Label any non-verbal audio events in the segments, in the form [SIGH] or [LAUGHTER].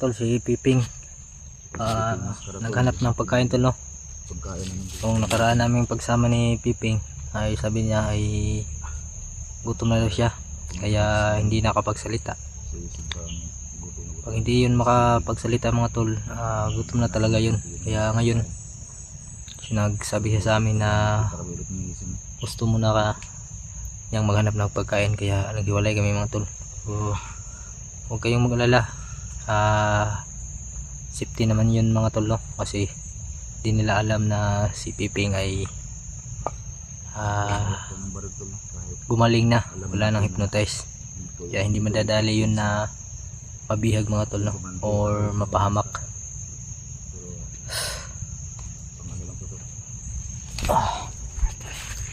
Tol, si Piping. Ah, naghanap ng pagkain tol no. Kung nakaraan namin pagsama ni Piping, ay sabi niya ay gutom na daw siya. Kaya hindi nakapagsalita. Pag hindi yun makapagsalita mga tol, ah, gutom na talaga yun. Kaya ngayon, nagsabi siya sa amin na gusto mo na ka niyang maghanap ng pagkain kaya naghiwalay kami mga tol so, huwag kayong mag-alala ah safety naman yun mga tol no? kasi di nila alam na si Piping ay ah, tol. Kahit gumaling na wala nang hypnotize kaya hindi madadali yun na mabihag mga tol no? or mapahamak tol.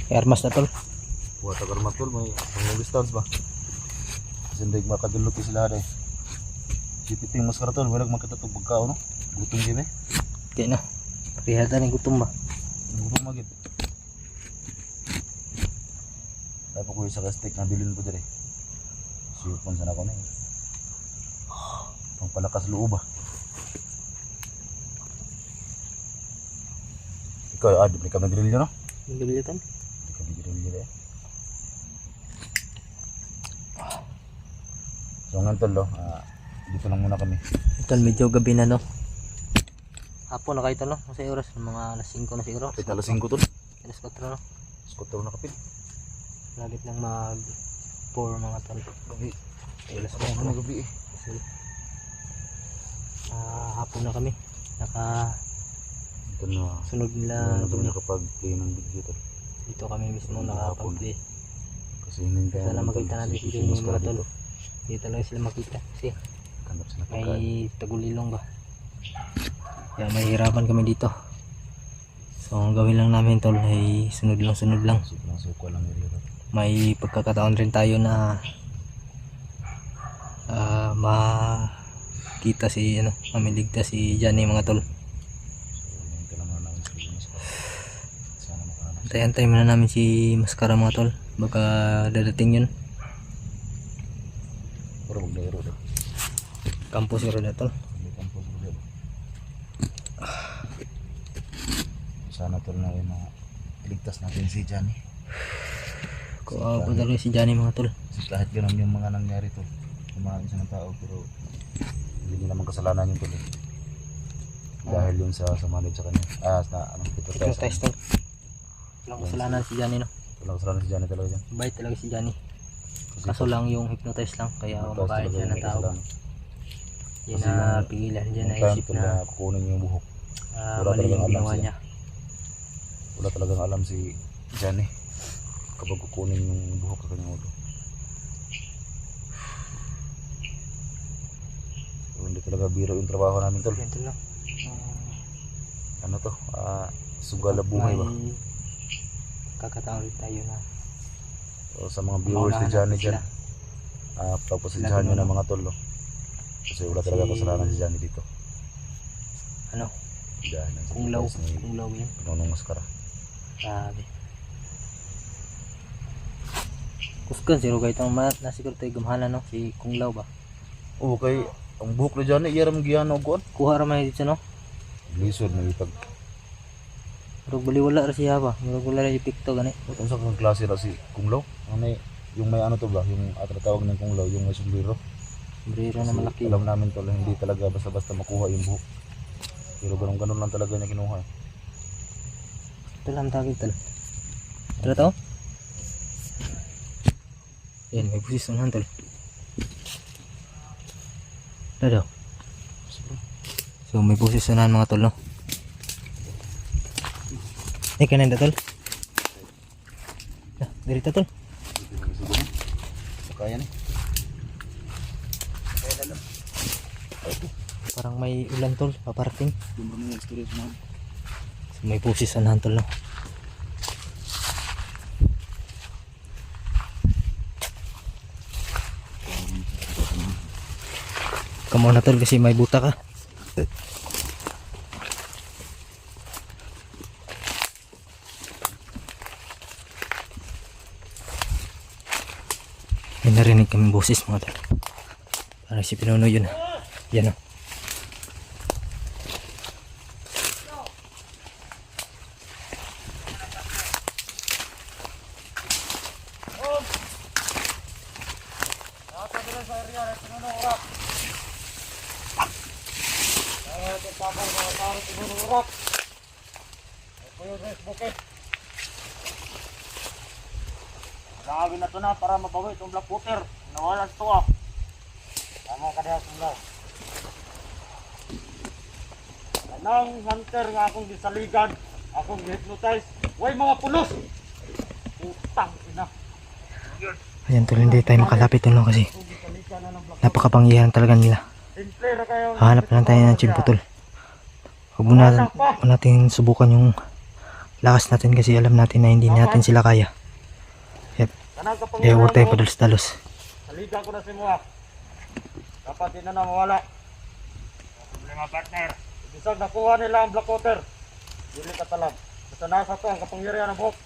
armas na tol Buhat agar matol may distance ba? Kasi hindi makadulot ko sila dai. Piting mas karatol, wala makita to pagkaon no. Gutom din eh. no parihata ng gutom ba Gutom magid. Dapat ko isa ka stick na bilin ko dire. Siyupon sana ko na eh. Pang palakas loob ba? Ikaw, ah, di ka nag-grill no? yung gabi tol Di ka nag-grill eh. So ngayon tol, oh, ah, dito lang muna kami. tol medyo gabi na no hapon na kayo no kasi oras mga alas 5 na siguro Kahit alas 5 tol. alas 4 no Scooter na kapit. Lagit lang mag 4 mga tol. Gabi. Alas Ano ko na gabi eh. Ah, hapon na kami. Naka Ito na. sunod nila Ano na kami dun. nakapag-play ng video tol. Dito kami mismo nakapag-play. Kasi hinintay Sana namin, makita natin si Jimmy, mga tol. dito. Hindi talaga sila makita kasi Kanap sila pagkain. may tagulilong ba. Kaya mahihirapan kami dito. So ang gawin lang namin tol ay sunod lang sunod lang. May pagkakataon rin tayo na ah makita si ano, mamiligtas si Johnny mga tol. Antay-antay muna namin si Mascara mga tol. Baka dadating yun. Pero maglaro tol. Campus si Roda tol. Ko dito. Sana tol na yun na iligtas natin si Johnny. Kuha ko talaga si Johnny mga tol. Kasi kahit ganun yung mga nangyari tol. Kumain siya ng tao pero hindi niya naman kasalanan yung tol eh. Dahil yun sa sumanib sa kanya. Ah, na ano, ito tayo Ikaw test tol. Walang kasalanan si Johnny no. Walang kasalanan si Johnny talaga dyan. Bait talaga si Johnny. Kaso lang yung hypnotize lang. Kaya talaga siya yung ng tao. kasalanan. Kasi na pigilan dyan Yung na na kukunin yung buhok. ah, wala mali yung alam ginawa niya. Wala talagang alam si Johnny kapag kukunin yung buhok sa kanyang ulo. So, hindi talaga biro yung trabaho namin tol. Yan tol no. Ano to? Ah, sugala buhay ba? Kakataon rin tayo na. So, sa mga viewers ni Johnny dyan, pagpasadyahan Lagi nyo mo, na mga tol. No? Kasi wala talaga Si- kasalanan si Johnny dito. Ano? Dahil ng Kung law. Kung law yun. Pinonong Maskara. Sabi. Kuskan, zero kahit ang mat na siguro tayo gamahala no, si Kung Lao ba? Oo, kay ang buhok ni Johnny, iyaram giyano ko. Kuha raman dito no? Lisod, may ipag. Pero baliwala ra siya ba? Murag wala ra ipikto gani. Ano sa kang klase na si Kunglaw? Ano may, yung may ano to ba? Yung atatawag ng Kunglaw, yung may sombrero. Sombrero na malaki. Alam namin tol, hindi talaga basta-basta makuha yung buhok. Pero ganun-ganun lang talaga niya kinuha. eh. Ito lang tagi tal. Tara to? Yan, may busis ng tol. Tara daw. So may busis na mga tol no. Eh kanan da tol. Ah, dirita tol. Kaya ni. Parang may ulan tol, paparating. So, may busis na tol no. Kamo na tol kasi may buta ka. May narinig kami boses mga tol. Parang si Pinuno yun. ah. Yan o. rock. Ito yung Facebook eh. Gagawin na to na para mabawi itong black water. Nawalan to ah. Tama ka diha sulaw. Anang hunter nga akong gisaligan, akong hypnotize. Way mga pulos! Utang ina. Ayan tol, hindi tayo makalapit tol no, kasi napakapangyahan talaga nila. Na lang tayo ng chimpo tol. Huwag muna huwag natin subukan yung lakas natin kasi alam natin na hindi natin sila kaya. Kanang Kaya huwag tayo padalos-dalos. Saligan ko na si Mua. Dapat di na na mawala. Problema partner. Isang nakuha nila ang black water. Dili ka talag. Basta nasa to ang kapangyarihan ng buhok.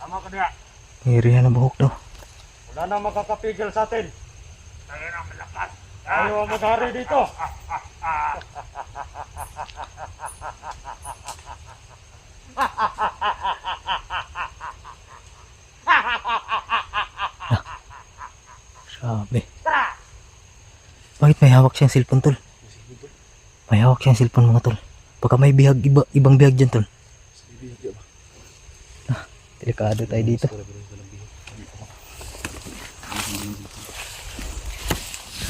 Tama ka niya. Ngirihan na buhok daw. Wala na makakapigil sa atin. Tayo na malakas. Tayo ang maghari dito. Sabi. Bakit may hawak siyang cellphone tol? May hawak siyang cellphone mga tol. Baka may bihag, iba, ibang bihag dyan tol. Delikado tayo dito.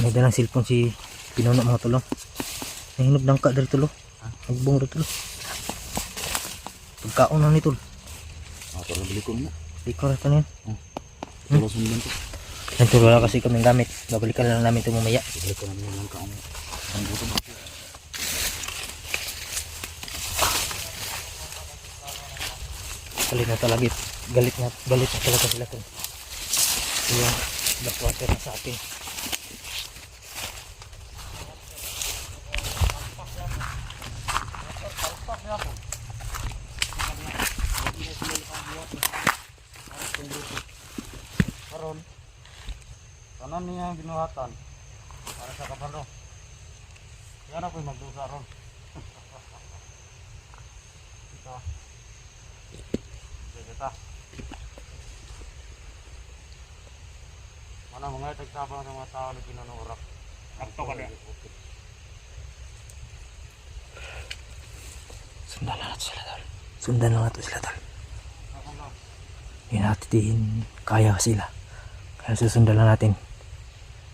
May dalang cellphone si Pinuno mga tol. oh. Nahinog ng ka dari tol. oh. Nagbong dari tol. oh. Pagkaon na ni tol. Ah, para balik ko na. Di ko rata na yan. Pero sundan to. Yan tol, wala kasi kaming gamit. Babalikan lang namin ito mamaya. Balik ko namin yung langka ang buto ba? Galit na talaga. Galit na, galit na talaga sila tol. Yung backwater na sa atin. Ginuhatan. Para sa kabalo. Yan ako'y magdusa ron. [LAUGHS] Ito. Sige kita. Mana mga tagsabang ng mga tao na kinunurak. Akto ka niya. Sundan na natin sila tol. Sundan na natin sila tol. Hindi natin kaya sila. Kaya susundan lang natin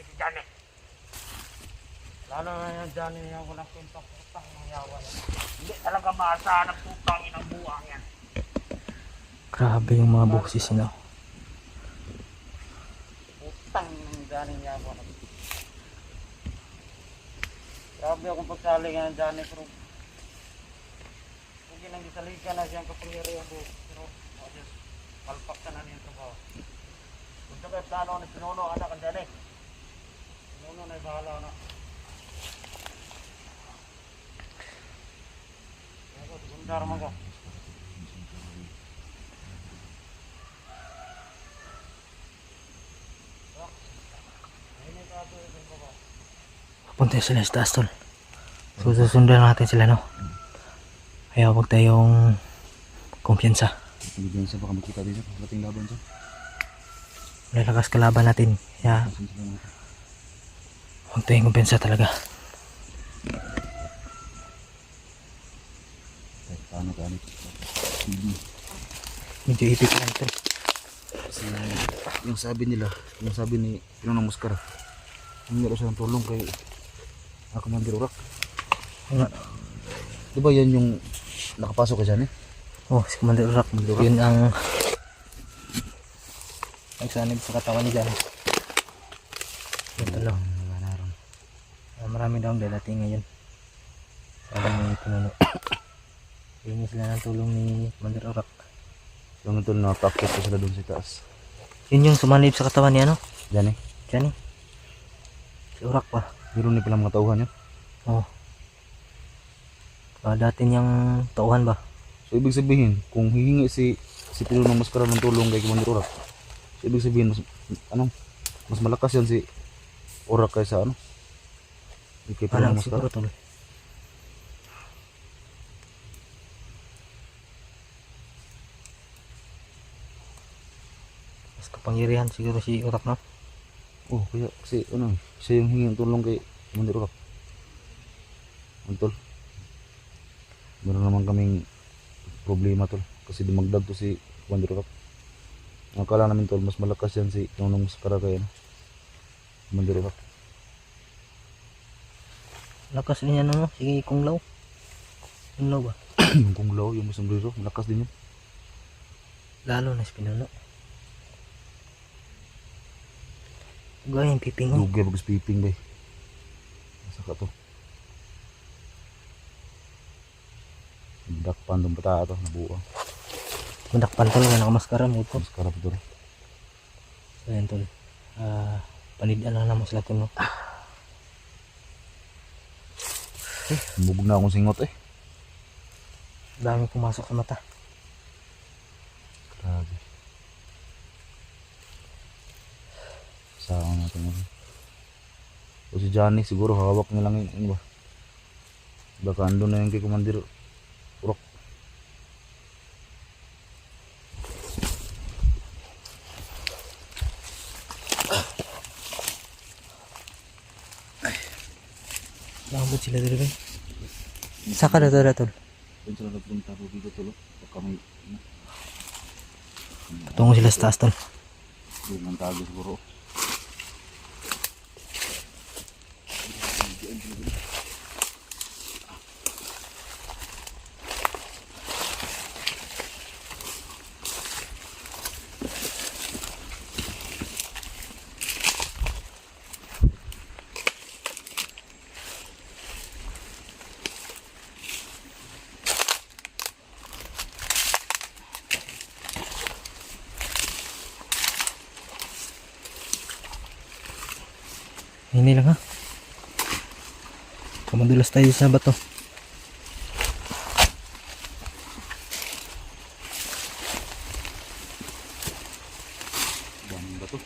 yung si Johnny. Lalo na yung Johnny yung walang kwentang utang ng yawa. Hindi talaga maasahan ang yan. Grabe yung mga boses nila. Utang ng yung yawa. Grabe akong pagsali ng Johnny pero hindi nang gisalikan na siyang kapangyarihan ko. Pero, oh, Diyos, palpak ka na niya trabaho. Kung kaya plano ni Pinuno, anak ang Johnny. Pinuno na bahala na. Ako, sundar mo ko ba? Punta sila sa taas tol. So susundan natin sila no. Kaya huwag tayong kumpiyansa. Bigyan sa baka makita dito. Lating laban siya. Lalakas kalaban natin. Kaya ito? huwag tayong kumpiyansa talaga. Paano ka. Medyo ipik lang. Kasi yung sabi nila, yung sabi ni Pinong Muskara, hindi raw siya ng tulong kay ako Commander Urak. Nga. Di ba yan yung nakapasok ka dyan eh? Oh, si Commander Urak. Yun ang nagsanib sa katawan ni Jan. Ito lang. Na. Ah, marami daw ang dadating ngayon. Sabi ni Pinuno. Hingi sila ng tulong ni Commander Urak. Yung ito nakapakit ko sila doon sa taas. Yun yung sumanib sa katawan niya, no? Dyan eh. Diyan eh. Urak pa. Meron ni pala mga tauhan yun. Oh. Ah, dati niyang tauhan ba? So ibig sabihin, kung hihingi si si Pinong Muskara ng tulong kay Commander Urak, so ibig sabihin, mas, ano, mas malakas yan si Urak kaysa ano? Kay Pinong Alam Muskara. siguro tol. Mas kapangyarihan siguro si Urak, no? Oh, kaya kasi ano, siya yung hingi ng tulong kay Commander Urak. Antol. Meron naman kaming problema tol. Kasi dumagdag to si Urak. Ang akala namin tol, mas malakas yan si Nonong Muskara kay ano. Commander Urak. Lakas rin yan, no? Sige, kung law. Kung law ba? yung [CLEARS THROAT] kunglaw, yung may sombrero, malakas din yun. Lalo na si Pinuno. Gaya yung piping. Dugay bagus piping bay. Masa ka to? Dakpan doon pata to, nabuo. Mandakpan tol, nga nakamaskara mo ito. Mas karap to. So, yan tol. Ah, panidaan lang naman sila tol, no? Bugog na akong singot eh. Dami pumasok sa mata. Grabe. Saan natin yun? O si Johnny siguro hawak niya lang yung ano ba? Baka andun na yung kay Commander Urok. Nakabot sila dito, bay. Saka na to, tol. Doon sila nagpunta po dito. Baka may Tungo sila sa taas, tol. doon ang tago siguro. Hindi lang, ha? Kamadulas tayo sa bato. Daming bato.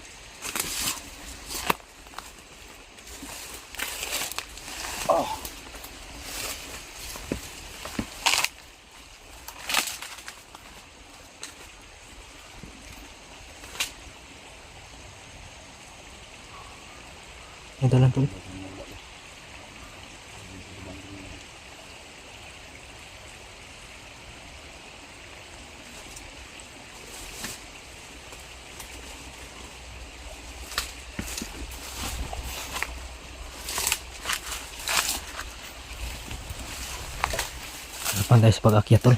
Ito lang, tol. Harapan sa pag-akyat, tol.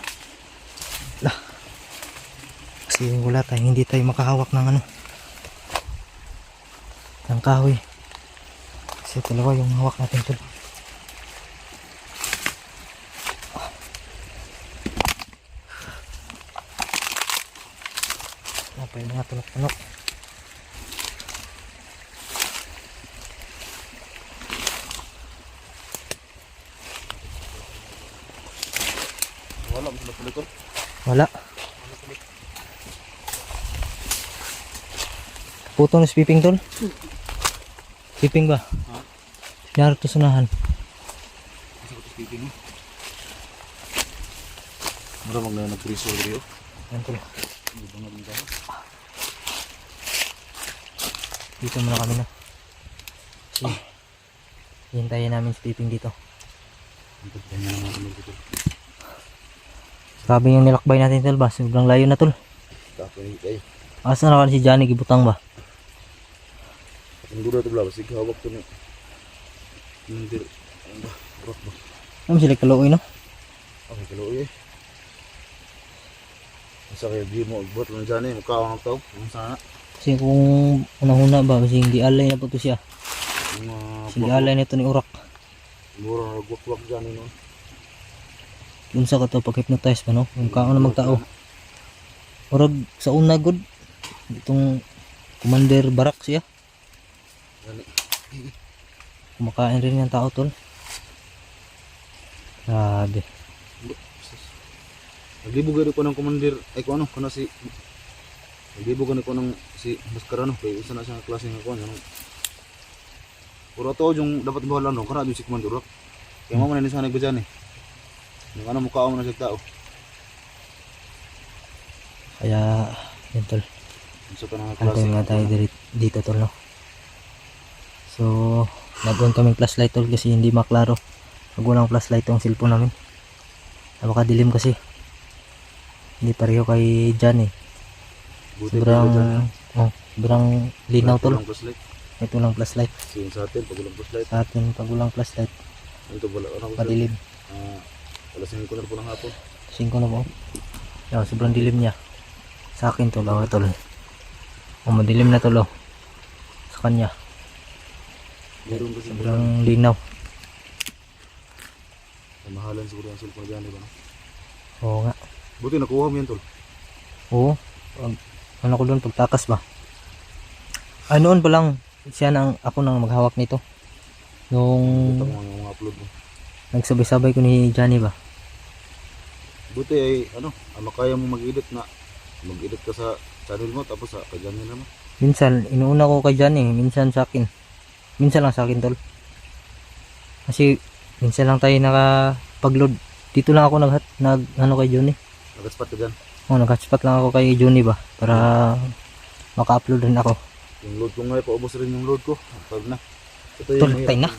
Lah. Kasi wala tayo, hindi tayo makahawak ng ano. Ng kahoy. Kasi dalawa yung hawak natin tol. Apa yung mga tunok-tunok? Wala tuloy tol. Wala. Puto na si Piping tol? Piping ba? Yari to sunahan. Ko. Mura mag na nag-freezer dito. Yan tol. Ba tayo? Dito muna kami na. Kasi, hintayin namin si Piping dito. Grabe yung nilakbay natin tol ba? Sobrang layo na tol. Asa na ka si Johnny gibutang ba? Ang dura ito blabas. Sige, hawak ko ni. Mandir. Ano ba? Rock ba? Ano sila kaluoy no? Okay, kalo eh. Sa kaya di mo agbuhat lang dyan eh. Mukha ang tao. Ang sana. Kasi kung unahuna ba kasi hindi alay na po to siya. Mga Hindi alay nito ni Urak. Mura na nagwak-wak dyan eh. No? Unsa ka to pag hypnotize pa no? Kung kaon na magtao. Urag sa una good. Itong Commander Barak siya. Eh. Kumakain rin yung tao tol. Grabe. Naglibog rin ko ng commander. Ay ko ano. Kano si... Naglibog rin ko ng si Mascarano. Kaya isa na siya klase ng kuwan. Ano? Puro to yung dapat bahala no. Kana yung si commander rock. Kaya mo man ni sana dyan eh. Yung ano mukha mo na siya tao. Kaya yun tol. Isa ka na nga klase. Nga tayo dito, dito tol no. So, nag-on kaming flashlight tol kasi hindi maklaro. Nag-on ang flashlight tong cellphone namin. Napakadilim kasi. Hindi pareho kay Jan eh. Buti Sobrang, oh, sobrang linaw tol. Walang. Ito lang flashlight. Kasi sa atin, pag walang flashlight. Sa atin, pag walang flashlight, Ito wala. Ano ko madilim. Ah, wala sa ko na po ng hapon. 5 na po. Yo, sobrang dilim niya. Sa akin tol, oh, tol. Oh, madilim na tol, oh. Sa kanya, sobrang linaw. Mahalan siguro yung cellphone dyan, di ba? Oo nga. Buti nakuha mo yan, tol. Oo. Pag, ano ko doon, pagtakas ba? Ay, noon pa lang, siya nang, ako nang maghawak nito. Nung Ito mga upload mo. nagsabay-sabay ko ni Johnny ba? Buti ay, ano, ah, makaya mo mag-edit na. Mag-edit ka sa channel mo, tapos sa kay Johnny naman. Minsan, inuuna ko kay Johnny, minsan sa akin. Minsan lang sa akin, tol. Kasi, minsan lang tayo nakapag-load. Dito lang ako nag, nag ano kay Johnny. Nag-spot ka dyan. Oh, nag-hotspot lang ako kay Johnny ba? Para maka-upload rin ako. Yung load ko nga, paubos rin yung load ko. Pag na. Ito Tol, mahirap. tayo na.